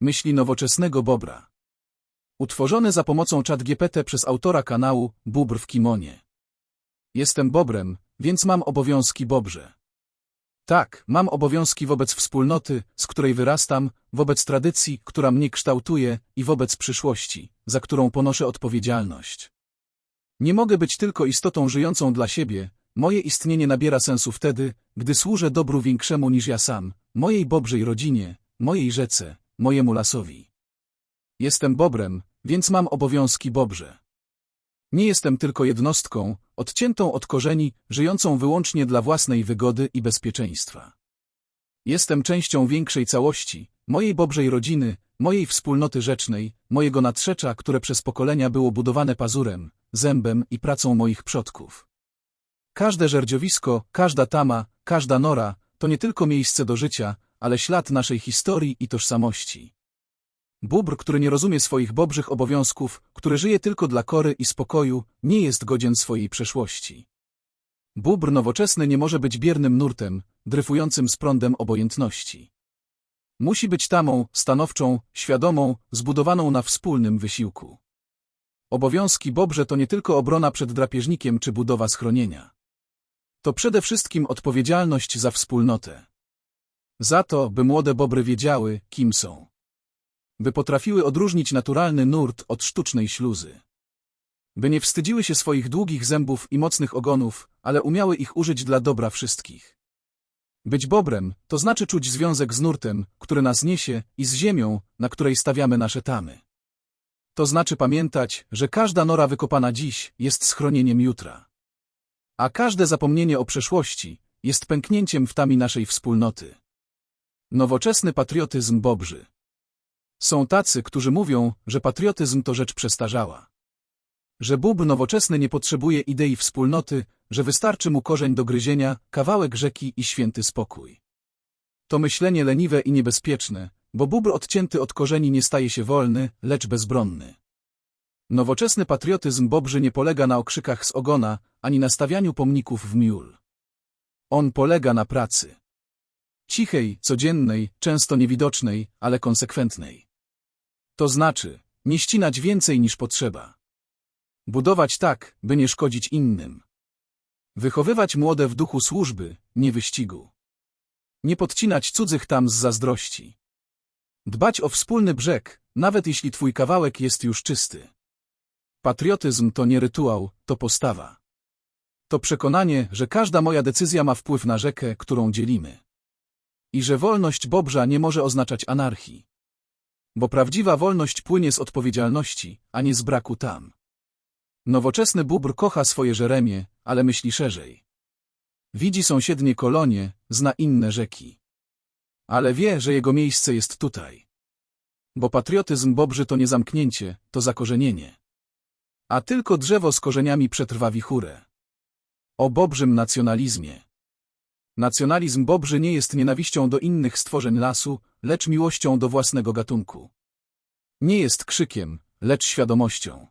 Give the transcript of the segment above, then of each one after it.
Myśli nowoczesnego Bobra. Utworzony za pomocą ChatGPT przez autora kanału Bóbr w kimonie. Jestem Bobrem, więc mam obowiązki Bobrze. Tak, mam obowiązki wobec wspólnoty, z której wyrastam, wobec tradycji, która mnie kształtuje i wobec przyszłości, za którą ponoszę odpowiedzialność. Nie mogę być tylko istotą żyjącą dla siebie, moje istnienie nabiera sensu wtedy, gdy służę dobru większemu niż ja sam, mojej Bobrzej rodzinie, mojej rzece, mojemu lasowi. Jestem Bobrem, więc mam obowiązki Bobrze. Nie jestem tylko jednostką, odciętą od korzeni, żyjącą wyłącznie dla własnej wygody i bezpieczeństwa. Jestem częścią większej całości, mojej Bobrzej rodziny, mojej wspólnoty rzecznej, mojego natrzecza, które przez pokolenia było budowane pazurem, zębem i pracą moich przodków. Każde żerdziowisko, każda tama, każda nora to nie tylko miejsce do życia, ale ślad naszej historii i tożsamości. Bóbr, który nie rozumie swoich bobrzych obowiązków, który żyje tylko dla kory i spokoju, nie jest godzien swojej przeszłości. Bóbr nowoczesny nie może być biernym nurtem, dryfującym z prądem obojętności. Musi być tamą, stanowczą, świadomą, zbudowaną na wspólnym wysiłku. Obowiązki Bobrze to nie tylko obrona przed drapieżnikiem czy budowa schronienia. To przede wszystkim odpowiedzialność za wspólnotę. Za to, by młode Bobry wiedziały, kim są by potrafiły odróżnić naturalny nurt od sztucznej śluzy. By nie wstydziły się swoich długich zębów i mocnych ogonów, ale umiały ich użyć dla dobra wszystkich. Być bobrem, to znaczy czuć związek z nurtem, który nas niesie, i z ziemią, na której stawiamy nasze tamy. To znaczy pamiętać, że każda nora wykopana dziś jest schronieniem jutra. A każde zapomnienie o przeszłości jest pęknięciem w tami naszej wspólnoty. Nowoczesny patriotyzm Bobrzy są tacy, którzy mówią, że patriotyzm to rzecz przestarzała. Że Bób nowoczesny nie potrzebuje idei wspólnoty, że wystarczy mu korzeń do gryzienia, kawałek rzeki i święty spokój. To myślenie leniwe i niebezpieczne, bo bóbr odcięty od korzeni nie staje się wolny, lecz bezbronny. Nowoczesny patriotyzm Bobrzy nie polega na okrzykach z ogona, ani na stawianiu pomników w miul. On polega na pracy. Cichej, codziennej, często niewidocznej, ale konsekwentnej. To znaczy, nie ścinać więcej niż potrzeba. Budować tak, by nie szkodzić innym. Wychowywać młode w duchu służby, nie wyścigu. Nie podcinać cudzych tam z zazdrości. Dbać o wspólny brzeg, nawet jeśli twój kawałek jest już czysty. Patriotyzm to nie rytuał, to postawa. To przekonanie, że każda moja decyzja ma wpływ na rzekę, którą dzielimy. I że wolność Bobrza nie może oznaczać anarchii. Bo prawdziwa wolność płynie z odpowiedzialności, a nie z braku tam. Nowoczesny bóbr kocha swoje żeremie, ale myśli szerzej. Widzi sąsiednie kolonie, zna inne rzeki. Ale wie, że jego miejsce jest tutaj. Bo patriotyzm bobrzy to nie zamknięcie, to zakorzenienie. A tylko drzewo z korzeniami przetrwa wichurę. O bobrzym nacjonalizmie. Nacjonalizm bobrzy nie jest nienawiścią do innych stworzeń lasu, lecz miłością do własnego gatunku. Nie jest krzykiem, lecz świadomością.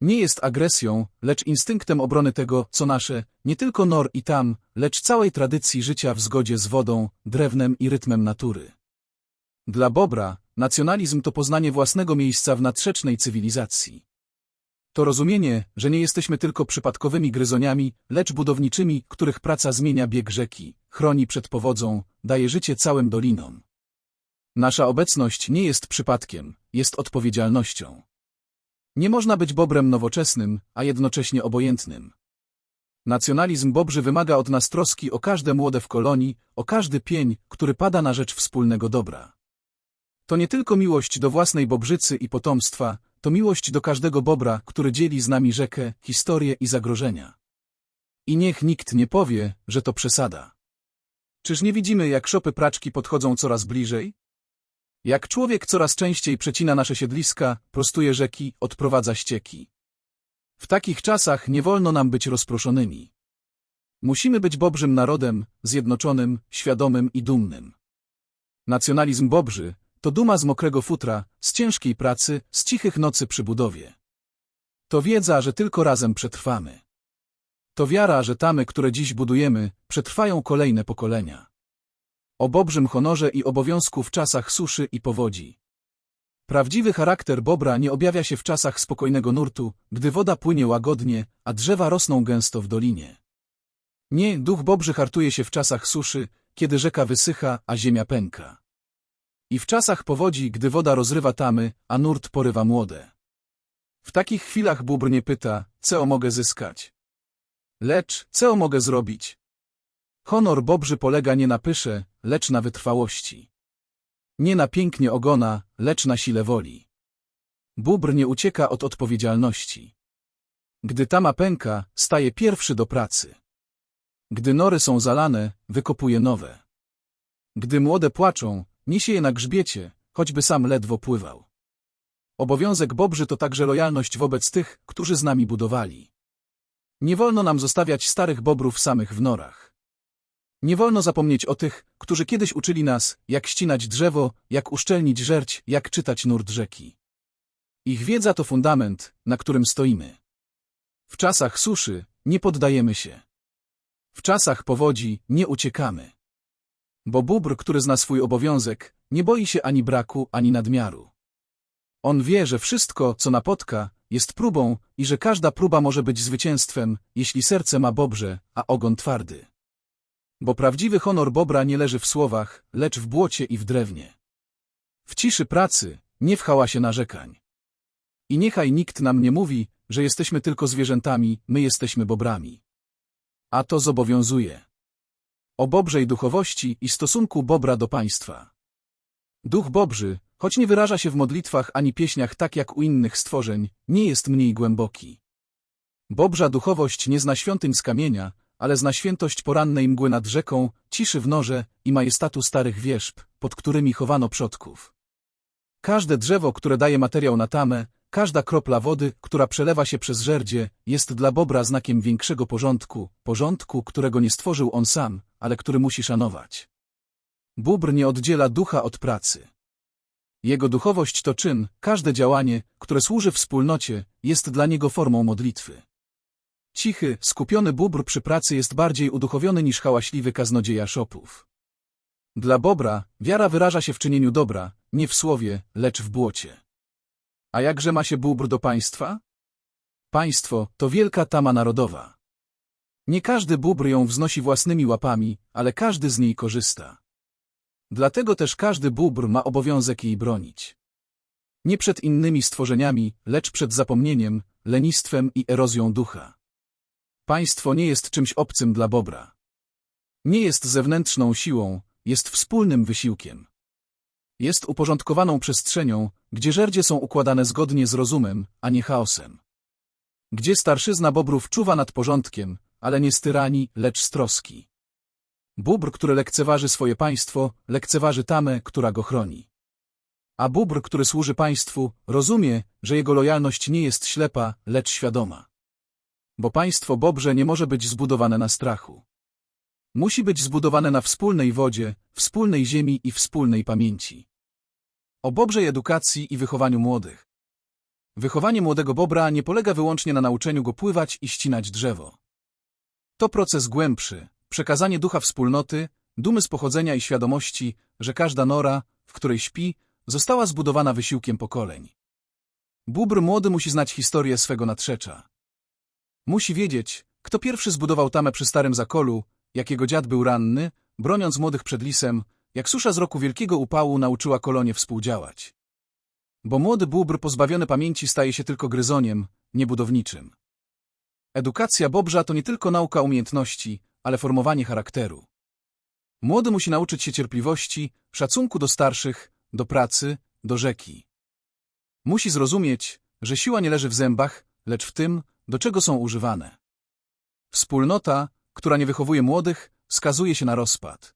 Nie jest agresją, lecz instynktem obrony tego, co nasze, nie tylko nor i tam, lecz całej tradycji życia w zgodzie z wodą, drewnem i rytmem natury. Dla Bobra, nacjonalizm to poznanie własnego miejsca w nadrzecznej cywilizacji. To rozumienie, że nie jesteśmy tylko przypadkowymi gryzoniami, lecz budowniczymi, których praca zmienia bieg rzeki, chroni przed powodzą, daje życie całym dolinom. Nasza obecność nie jest przypadkiem, jest odpowiedzialnością. Nie można być bobrem nowoczesnym, a jednocześnie obojętnym. Nacjonalizm bobrzy wymaga od nas troski o każde młode w kolonii, o każdy pień, który pada na rzecz wspólnego dobra. To nie tylko miłość do własnej bobrzycy i potomstwa, to miłość do każdego bobra, który dzieli z nami rzekę, historię i zagrożenia. I niech nikt nie powie, że to przesada. Czyż nie widzimy, jak szopy praczki podchodzą coraz bliżej? Jak człowiek coraz częściej przecina nasze siedliska, prostuje rzeki, odprowadza ścieki. W takich czasach nie wolno nam być rozproszonymi. Musimy być bobrzym narodem, zjednoczonym, świadomym i dumnym. Nacjonalizm bobrzy to duma z mokrego futra, z ciężkiej pracy, z cichych nocy przy budowie. To wiedza, że tylko razem przetrwamy. To wiara, że tamy, które dziś budujemy, przetrwają kolejne pokolenia. O bobrzym honorze i obowiązku w czasach suszy i powodzi. Prawdziwy charakter bobra nie objawia się w czasach spokojnego nurtu, gdy woda płynie łagodnie, a drzewa rosną gęsto w dolinie. Nie, duch bobrzy hartuje się w czasach suszy, kiedy rzeka wysycha, a ziemia pęka. I w czasach powodzi, gdy woda rozrywa tamy, a nurt porywa młode. W takich chwilach bóbr nie pyta, co mogę zyskać. Lecz, co mogę zrobić? Honor bobrzy polega nie na pysze, lecz na wytrwałości. Nie na pięknie ogona, lecz na sile woli. Bóbr nie ucieka od odpowiedzialności. Gdy tama pęka, staje pierwszy do pracy. Gdy nory są zalane, wykopuje nowe. Gdy młode płaczą, niesie je na grzbiecie, choćby sam ledwo pływał. Obowiązek Bobrzy to także lojalność wobec tych, którzy z nami budowali. Nie wolno nam zostawiać starych bobrów samych w norach. Nie wolno zapomnieć o tych, którzy kiedyś uczyli nas, jak ścinać drzewo, jak uszczelnić żerć, jak czytać nurt rzeki. Ich wiedza to fundament, na którym stoimy. W czasach suszy nie poddajemy się. W czasach powodzi nie uciekamy. Bo bóbr, który zna swój obowiązek, nie boi się ani braku, ani nadmiaru. On wie, że wszystko, co napotka, jest próbą i że każda próba może być zwycięstwem, jeśli serce ma bobrze, a ogon twardy. Bo prawdziwy honor bobra nie leży w słowach, lecz w błocie i w drewnie. W ciszy pracy, nie w hałasie narzekań. I niechaj nikt nam nie mówi, że jesteśmy tylko zwierzętami, my jesteśmy bobrami. A to zobowiązuje. O bobrzej duchowości i stosunku bobra do państwa. Duch bobrzy, choć nie wyraża się w modlitwach ani pieśniach tak jak u innych stworzeń, nie jest mniej głęboki. Bobrza duchowość nie zna świątyń z kamienia, ale zna świętość porannej mgły nad rzeką, ciszy w norze i majestatu starych wierzb, pod którymi chowano przodków. Każde drzewo, które daje materiał na tamę, każda kropla wody, która przelewa się przez żerdzie, jest dla bobra znakiem większego porządku, porządku, którego nie stworzył on sam, ale który musi szanować. Bóbr nie oddziela ducha od pracy. Jego duchowość to czyn, każde działanie, które służy wspólnocie, jest dla niego formą modlitwy. Cichy, skupiony bóbr przy pracy jest bardziej uduchowiony niż hałaśliwy kaznodzieja szopów. Dla bobra wiara wyraża się w czynieniu dobra, nie w słowie, lecz w błocie. A jakże ma się bóbr do państwa? Państwo to wielka tama narodowa. Nie każdy bóbr ją wznosi własnymi łapami, ale każdy z niej korzysta. Dlatego też każdy bóbr ma obowiązek jej bronić. Nie przed innymi stworzeniami, lecz przed zapomnieniem, lenistwem i erozją ducha. Państwo nie jest czymś obcym dla bobra. Nie jest zewnętrzną siłą, jest wspólnym wysiłkiem. Jest uporządkowaną przestrzenią, gdzie żerdzie są układane zgodnie z rozumem, a nie chaosem. Gdzie starszyzna bobrów czuwa nad porządkiem, ale nie z tyranii, lecz z troski. Bóbr, który lekceważy swoje państwo, lekceważy tamę, która go chroni. A bóbr, który służy państwu, rozumie, że jego lojalność nie jest ślepa, lecz świadoma. Bo państwo bobrze nie może być zbudowane na strachu. Musi być zbudowane na wspólnej wodzie, wspólnej ziemi i wspólnej pamięci. O bobrzej edukacji i wychowaniu młodych. Wychowanie młodego bobra nie polega wyłącznie na nauczeniu go pływać i ścinać drzewo. To proces głębszy, przekazanie ducha wspólnoty, dumy z pochodzenia i świadomości, że każda nora, w której śpi, została zbudowana wysiłkiem pokoleń. Bóbr młody musi znać historię swego natrzecza. Musi wiedzieć, kto pierwszy zbudował tamę przy starym zakolu, jak jego dziad był ranny, broniąc młodych przed lisem, jak susza z roku wielkiego upału nauczyła kolonie współdziałać. Bo młody bóbr pozbawiony pamięci staje się tylko gryzoniem, niebudowniczym. Edukacja bobrza to nie tylko nauka umiejętności, ale formowanie charakteru. Młody musi nauczyć się cierpliwości, szacunku do starszych, do pracy, do rzeki. Musi zrozumieć, że siła nie leży w zębach, lecz w tym, do czego są używane. Wspólnota, która nie wychowuje młodych, skazuje się na rozpad.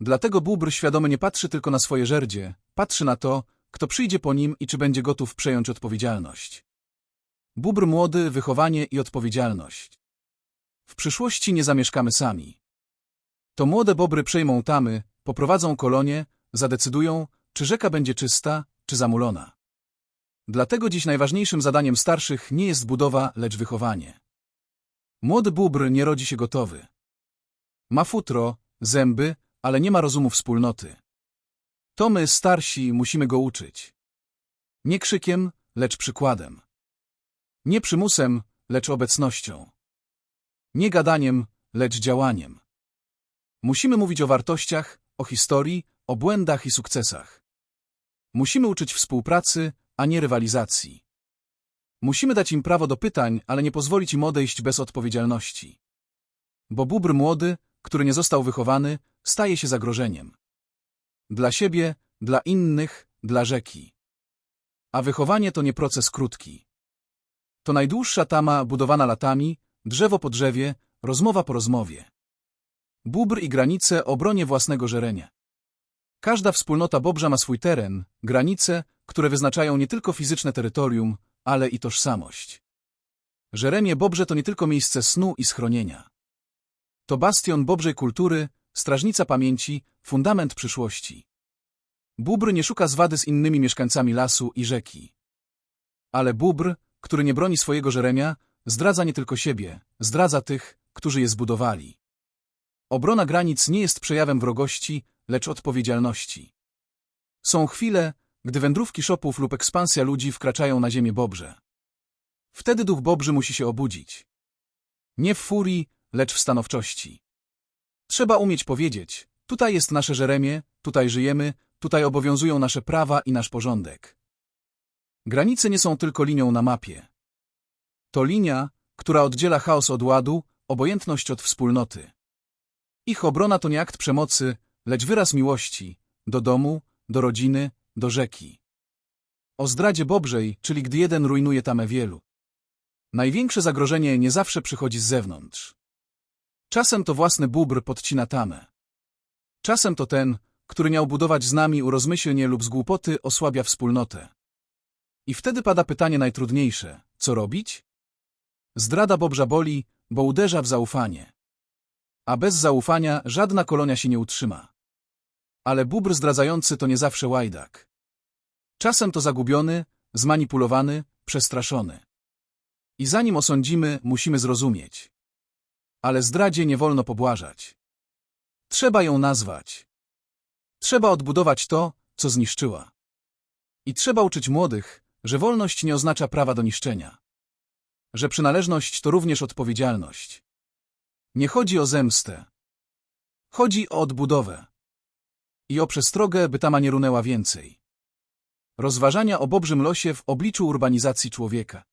Dlatego bóbr świadomy nie patrzy tylko na swoje żerdzie, patrzy na to, kto przyjdzie po nim i czy będzie gotów przejąć odpowiedzialność. Bóbr młody, wychowanie i odpowiedzialność. W przyszłości nie zamieszkamy sami. To młode bobry przejmą tamy, poprowadzą kolonie, zadecydują, czy rzeka będzie czysta, czy zamulona. Dlatego dziś najważniejszym zadaniem starszych nie jest budowa, lecz wychowanie. Młody bóbr nie rodzi się gotowy. Ma futro, zęby, ale nie ma rozumu wspólnoty. To my, starsi, musimy go uczyć. Nie krzykiem, lecz przykładem. Nie przymusem, lecz obecnością. Nie gadaniem, lecz działaniem. Musimy mówić o wartościach, o historii, o błędach i sukcesach. Musimy uczyć współpracy, a nie rywalizacji. Musimy dać im prawo do pytań, ale nie pozwolić im odejść bez odpowiedzialności. Bo bóbr młody, który nie został wychowany, staje się zagrożeniem. Dla siebie, dla innych, dla rzeki. A wychowanie to nie proces krótki. To najdłuższa tama budowana latami, drzewo po drzewie, rozmowa po rozmowie. Bóbr i granice obronie własnego żerenia. Każda wspólnota bobrza ma swój teren, granice, które wyznaczają nie tylko fizyczne terytorium, ale i tożsamość. Żeremie Bobrze to nie tylko miejsce snu i schronienia. To bastion bobrzej kultury, strażnica pamięci, fundament przyszłości. Bóbr nie szuka zwady z innymi mieszkańcami lasu i rzeki. Ale bóbr, który nie broni swojego żeremia, zdradza nie tylko siebie, zdradza tych, którzy je zbudowali. Obrona granic nie jest przejawem wrogości, lecz odpowiedzialności. Są chwile, gdy wędrówki szopów lub ekspansja ludzi wkraczają na ziemię Bobrze. Wtedy duch Bobrzy musi się obudzić. Nie w furii, lecz w stanowczości. Trzeba umieć powiedzieć, tutaj jest nasze żeremie, tutaj żyjemy, tutaj obowiązują nasze prawa i nasz porządek. Granice nie są tylko linią na mapie. To linia, która oddziela chaos od ładu, obojętność od wspólnoty. Ich obrona to nie akt przemocy, lecz wyraz miłości do domu, do rodziny, do rzeki. O zdradzie Bobrzej, czyli gdy jeden rujnuje tamę wielu. Największe zagrożenie nie zawsze przychodzi z zewnątrz. Czasem to własny bóbr podcina tamę. Czasem to ten, który miał budować z nami urozmyślnie lub z głupoty osłabia wspólnotę. I wtedy pada pytanie najtrudniejsze. Co robić? Zdrada Bobrza boli, bo uderza w zaufanie. A bez zaufania żadna kolonia się nie utrzyma. Ale bóbr zdradzający to nie zawsze łajdak. Czasem to zagubiony, zmanipulowany, przestraszony. I zanim osądzimy, musimy zrozumieć. Ale zdradzie nie wolno pobłażać. Trzeba ją nazwać. Trzeba odbudować to, co zniszczyła. I trzeba uczyć młodych, że wolność nie oznacza prawa do niszczenia. Że przynależność to również odpowiedzialność. Nie chodzi o zemstę. Chodzi o odbudowę. I o przestrogę, by tama nie runęła więcej. Rozważania o bobrzym losie w obliczu urbanizacji człowieka.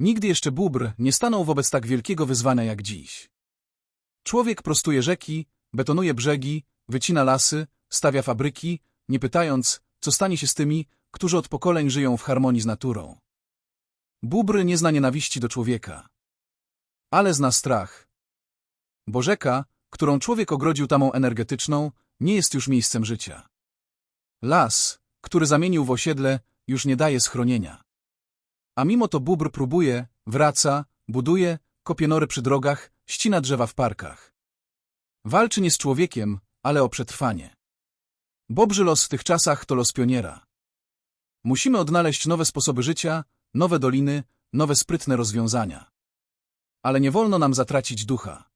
Nigdy jeszcze bóbr nie stanął wobec tak wielkiego wyzwania jak dziś. Człowiek prostuje rzeki, betonuje brzegi, wycina lasy, stawia fabryki, nie pytając, co stanie się z tymi, którzy od pokoleń żyją w harmonii z naturą. Bóbr nie zna nienawiści do człowieka, ale zna strach. Bo rzeka, którą człowiek ogrodził tamą energetyczną, nie jest już miejscem życia. Las, który zamienił w osiedle, już nie daje schronienia. A mimo to bóbr próbuje, wraca, buduje, kopie nory przy drogach, ścina drzewa w parkach. Walczy nie z człowiekiem, ale o przetrwanie. Bobrzy los w tych czasach to los pioniera. Musimy odnaleźć nowe sposoby życia, nowe doliny, nowe sprytne rozwiązania. Ale nie wolno nam zatracić ducha.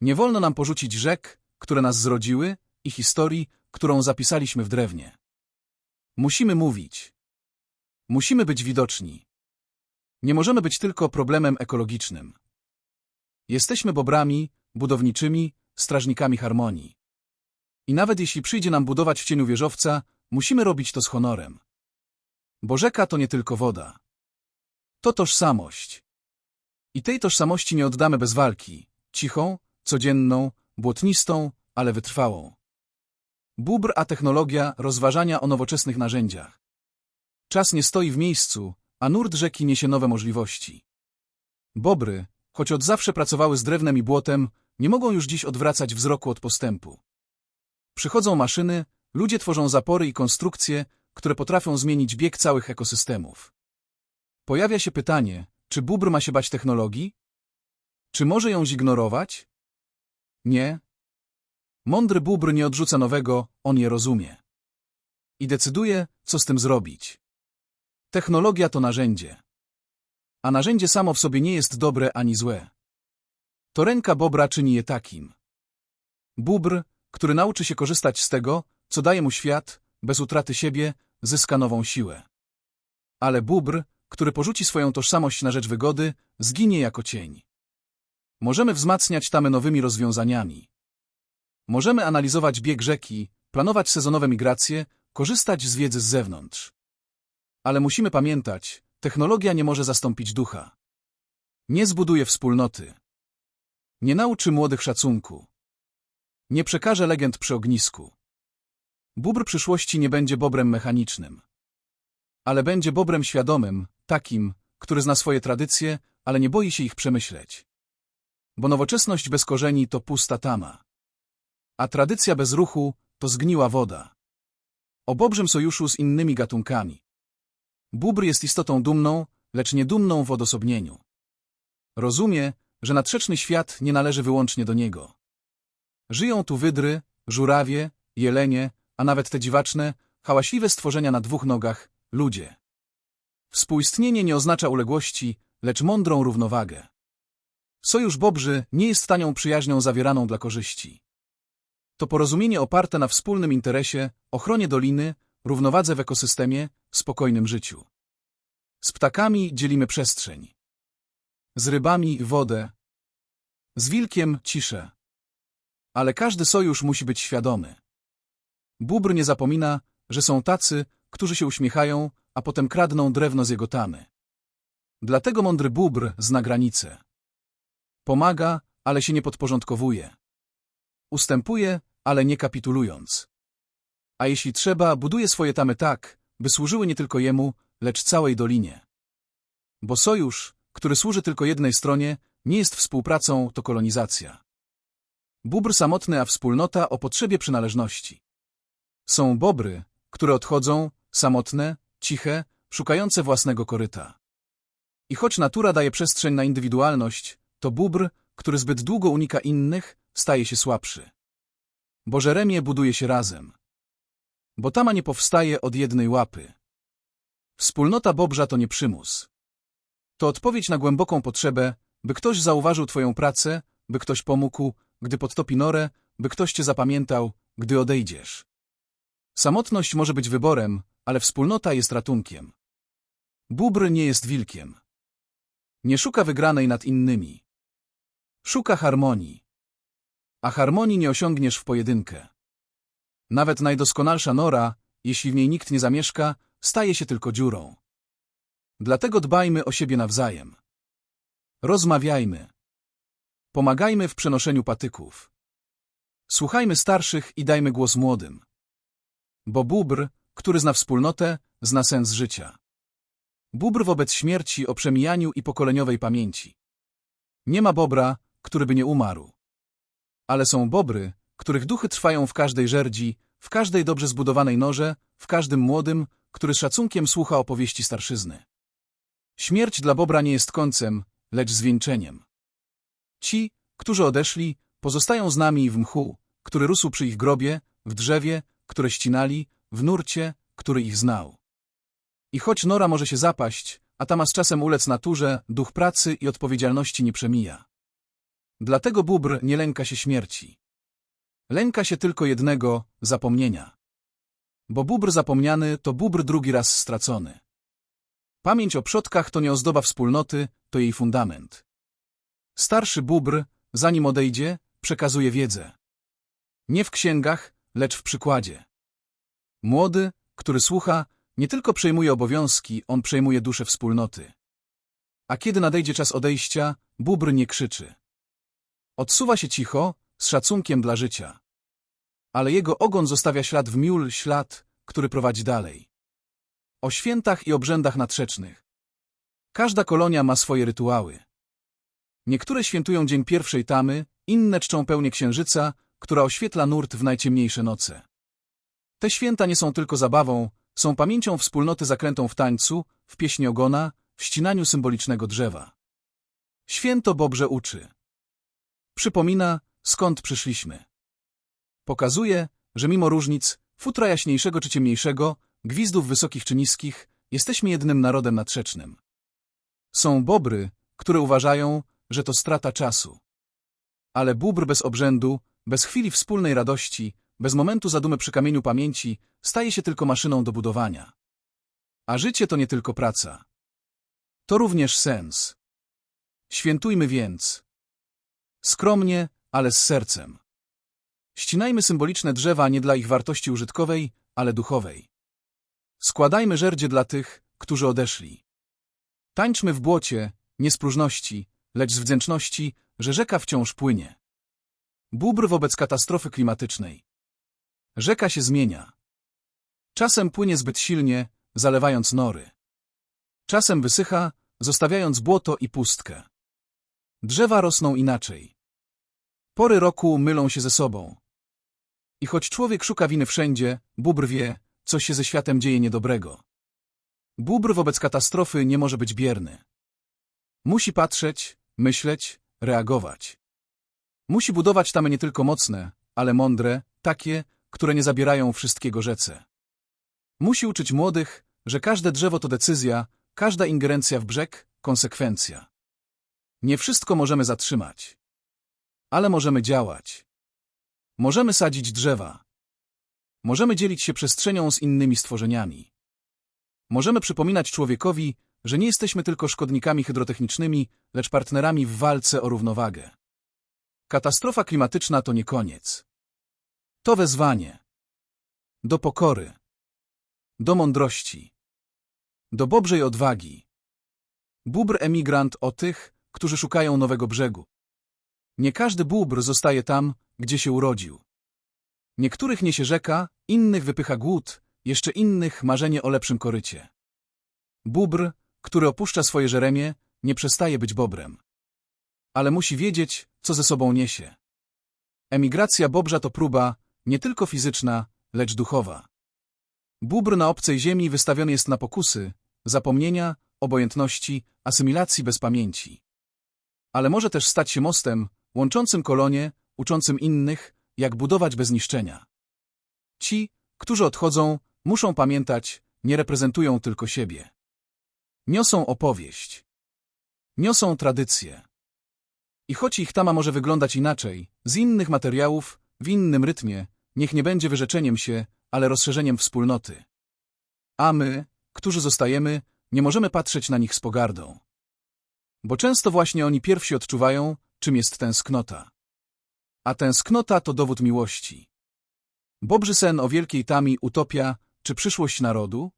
Nie wolno nam porzucić rzek, które nas zrodziły, i historii, którą zapisaliśmy w drewnie. Musimy mówić. Musimy być widoczni. Nie możemy być tylko problemem ekologicznym. Jesteśmy bobrami, budowniczymi, strażnikami harmonii. I nawet jeśli przyjdzie nam budować w cieniu wieżowca, musimy robić to z honorem. Bo rzeka to nie tylko woda. To tożsamość. I tej tożsamości nie oddamy bez walki. Cichą, codzienną, błotnistą, ale wytrwałą. Bubr a technologia rozważania o nowoczesnych narzędziach. Czas nie stoi w miejscu, a nurt rzeki niesie nowe możliwości. Bobry, choć od zawsze pracowały z drewnem i błotem, nie mogą już dziś odwracać wzroku od postępu. Przychodzą maszyny, ludzie tworzą zapory i konstrukcje, które potrafią zmienić bieg całych ekosystemów. Pojawia się pytanie, czy bóbr ma się bać technologii? Czy może ją zignorować? Nie. Mądry bóbr nie odrzuca nowego, on je rozumie. I decyduje, co z tym zrobić. Technologia to narzędzie. A narzędzie samo w sobie nie jest dobre ani złe. To ręka bobra czyni je takim. Bóbr, który nauczy się korzystać z tego, co daje mu świat, bez utraty siebie, zyska nową siłę. Ale bóbr, który porzuci swoją tożsamość na rzecz wygody, zginie jako cień. Możemy wzmacniać tamy nowymi rozwiązaniami. Możemy analizować bieg rzeki, planować sezonowe migracje, korzystać z wiedzy z zewnątrz. Ale musimy pamiętać, technologia nie może zastąpić ducha. Nie zbuduje wspólnoty. Nie nauczy młodych szacunku. Nie przekaże legend przy ognisku. Bóbr przyszłości nie będzie bobrem mechanicznym. Ale będzie bobrem świadomym, takim, który zna swoje tradycje, ale nie boi się ich przemyśleć. Bo nowoczesność bez korzeni to pusta tama. A tradycja bez ruchu to zgniła woda. O bobrzym sojuszu z innymi gatunkami. Bóbr jest istotą dumną, lecz niedumną w odosobnieniu. Rozumie, że nadrzeczny świat nie należy wyłącznie do niego. Żyją tu wydry, żurawie, jelenie, a nawet te dziwaczne, hałaśliwe stworzenia na dwóch nogach, ludzie. Współistnienie nie oznacza uległości, lecz mądrą równowagę. Sojusz Bobrzy nie jest tanią przyjaźnią zawieraną dla korzyści. To porozumienie oparte na wspólnym interesie, ochronie doliny, równowadze w ekosystemie, spokojnym życiu. Z ptakami dzielimy przestrzeń. Z rybami wodę. Z wilkiem ciszę. Ale każdy sojusz musi być świadomy. Bóbr nie zapomina, że są tacy, którzy się uśmiechają, a potem kradną drewno z jego tamy. Dlatego mądry bóbr zna granice. Pomaga, ale się nie podporządkowuje. Ustępuje, ale nie kapitulując. A jeśli trzeba, buduje swoje tamy tak, by służyły nie tylko jemu, lecz całej dolinie. Bo sojusz, który służy tylko jednej stronie, nie jest współpracą, to kolonizacja. Bóbr samotny, a wspólnota o potrzebie przynależności. Są bobry, które odchodzą, samotne, ciche, szukające własnego koryta. I choć natura daje przestrzeń na indywidualność, to bóbr, który zbyt długo unika innych, staje się słabszy. Bo Żeremie buduje się razem. Bo tama nie powstaje od jednej łapy. Wspólnota Bobrza to nie przymus. To odpowiedź na głęboką potrzebę, by ktoś zauważył Twoją pracę, by ktoś pomógł, gdy podtopi norę, by ktoś Cię zapamiętał, gdy odejdziesz. Samotność może być wyborem, ale wspólnota jest ratunkiem. Bóbr nie jest wilkiem. Nie szuka wygranej nad innymi. Szuka harmonii. A harmonii nie osiągniesz w pojedynkę. Nawet najdoskonalsza nora, jeśli w niej nikt nie zamieszka, staje się tylko dziurą. Dlatego dbajmy o siebie nawzajem. Rozmawiajmy. Pomagajmy w przenoszeniu patyków. Słuchajmy starszych i dajmy głos młodym. Bo bóbr, który zna wspólnotę, zna sens życia. Bóbr wobec śmierci o przemijaniu i pokoleniowej pamięci. Nie ma bobra, który by nie umarł. Ale są bobry, których duchy trwają w każdej żerdzi, w każdej dobrze zbudowanej norze, w każdym młodym, który z szacunkiem słucha opowieści starszyzny. Śmierć dla Bobra nie jest końcem, lecz zwieńczeniem. Ci, którzy odeszli, pozostają z nami w mchu, który rósł przy ich grobie, w drzewie, które ścinali, w nurcie, który ich znał. I choć nora może się zapaść, a tama z czasem ulec naturze, duch pracy i odpowiedzialności nie przemija. Dlatego bóbr nie lęka się śmierci. Lęka się tylko jednego zapomnienia. Bo bóbr zapomniany to bóbr drugi raz stracony. Pamięć o przodkach to nie ozdoba wspólnoty, to jej fundament. Starszy bóbr, zanim odejdzie, przekazuje wiedzę. Nie w księgach, lecz w przykładzie. Młody, który słucha, nie tylko przejmuje obowiązki, on przejmuje duszę wspólnoty. A kiedy nadejdzie czas odejścia, bóbr nie krzyczy. Odsuwa się cicho, z szacunkiem dla życia. Ale jego ogon zostawia ślad w miul, ślad, który prowadzi dalej. O świętach i obrzędach nadrzecznych. Każda kolonia ma swoje rytuały. Niektóre świętują dzień pierwszej tamy, inne czczą pełnię księżyca, która oświetla nurt w najciemniejsze noce. Te święta nie są tylko zabawą, są pamięcią wspólnoty zakrętą w tańcu, w pieśni ogona, w ścinaniu symbolicznego drzewa. Święto Bobrze uczy. Przypomina, skąd przyszliśmy. Pokazuje, że mimo różnic, futra jaśniejszego czy ciemniejszego, gwizdów wysokich czy niskich, jesteśmy jednym narodem nadrzecznym. Są bobry, które uważają, że to strata czasu. Ale bóbr bez obrzędu, bez chwili wspólnej radości, bez momentu zadumy przy kamieniu pamięci, staje się tylko maszyną do budowania. A życie to nie tylko praca. To również sens. Świętujmy więc. Skromnie, ale z sercem. Ścinajmy symboliczne drzewa nie dla ich wartości użytkowej, ale duchowej. Składajmy żerdzie dla tych, którzy odeszli. Tańczmy w błocie, nie z próżności, lecz z wdzięczności, że rzeka wciąż płynie. Bóbr wobec katastrofy klimatycznej. Rzeka się zmienia. Czasem płynie zbyt silnie, zalewając nory. Czasem wysycha, zostawiając błoto i pustkę. Drzewa rosną inaczej. Pory roku mylą się ze sobą. I choć człowiek szuka winy wszędzie, bóbr wie, coś się ze światem dzieje niedobrego. Bóbr wobec katastrofy nie może być bierny. Musi patrzeć, myśleć, reagować. Musi budować tamy nie tylko mocne, ale mądre, takie, które nie zabierają wszystkiego rzece. Musi uczyć młodych, że każde drzewo to decyzja, każda ingerencja w brzeg konsekwencja. Nie wszystko możemy zatrzymać. Ale możemy działać. Możemy sadzić drzewa. Możemy dzielić się przestrzenią z innymi stworzeniami. Możemy przypominać człowiekowi, że nie jesteśmy tylko szkodnikami hydrotechnicznymi, lecz partnerami w walce o równowagę. Katastrofa klimatyczna to nie koniec. To wezwanie. Do pokory. Do mądrości. Do bobrzej odwagi. Bóbr emigrant o tych, którzy szukają nowego brzegu. Nie każdy bóbr zostaje tam, gdzie się urodził. Niektórych niesie rzeka, innych wypycha głód, jeszcze innych marzenie o lepszym korycie. Bóbr, który opuszcza swoje żeremie, nie przestaje być bobrem. Ale musi wiedzieć, co ze sobą niesie. Emigracja bobrza to próba, nie tylko fizyczna, lecz duchowa. Bóbr na obcej ziemi wystawiony jest na pokusy, zapomnienia, obojętności, asymilacji bez pamięci. Ale może też stać się mostem, łączącym kolonie, uczącym innych, jak budować bez niszczenia. Ci, którzy odchodzą, muszą pamiętać, nie reprezentują tylko siebie. Niosą opowieść. Niosą tradycję. I choć ich tama może wyglądać inaczej, z innych materiałów, w innym rytmie, niech nie będzie wyrzeczeniem się, ale rozszerzeniem wspólnoty. A my, którzy zostajemy, nie możemy patrzeć na nich z pogardą. Bo często właśnie oni pierwsi odczuwają, czym jest tęsknota. A tęsknota to dowód miłości. Bobrzy sen o wielkiej tami, utopia, czy przyszłość narodu?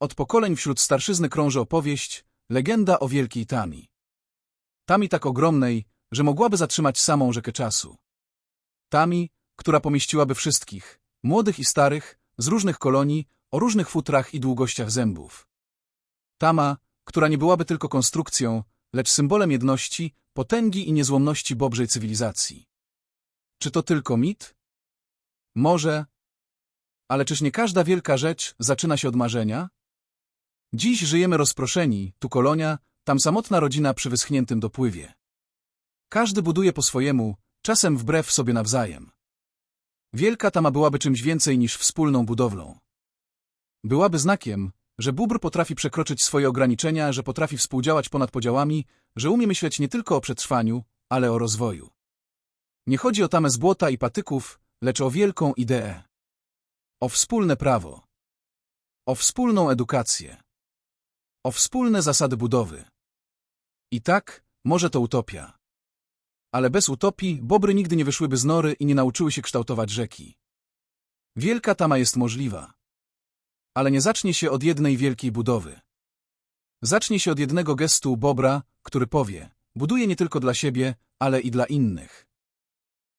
Od pokoleń wśród starszyzny krąży opowieść, legenda o wielkiej tami. Tami tak ogromnej, że mogłaby zatrzymać samą rzekę czasu. Tami, która pomieściłaby wszystkich, młodych i starych, z różnych kolonii, o różnych futrach i długościach zębów. Tama, która nie byłaby tylko konstrukcją, lecz symbolem jedności, potęgi i niezłomności bobrzej cywilizacji. Czy to tylko mit? Może. Ale czyż nie każda wielka rzecz zaczyna się od marzenia? Dziś żyjemy rozproszeni, tu kolonia, tam samotna rodzina przy wyschniętym dopływie. Każdy buduje po swojemu, czasem wbrew sobie nawzajem. Wielka tama byłaby czymś więcej niż wspólną budowlą. Byłaby znakiem, że bóbr potrafi przekroczyć swoje ograniczenia, że potrafi współdziałać ponad podziałami, że umie myśleć nie tylko o przetrwaniu, ale o rozwoju. Nie chodzi o tamę z błota i patyków, lecz o wielką ideę. O wspólne prawo. O wspólną edukację. O wspólne zasady budowy. I tak, może to utopia. Ale bez utopii bobry nigdy nie wyszłyby z nory i nie nauczyły się kształtować rzeki. Wielka tama jest możliwa. Ale nie zacznie się od jednej wielkiej budowy. Zacznie się od jednego gestu bobra, który powie, buduje nie tylko dla siebie, ale i dla innych.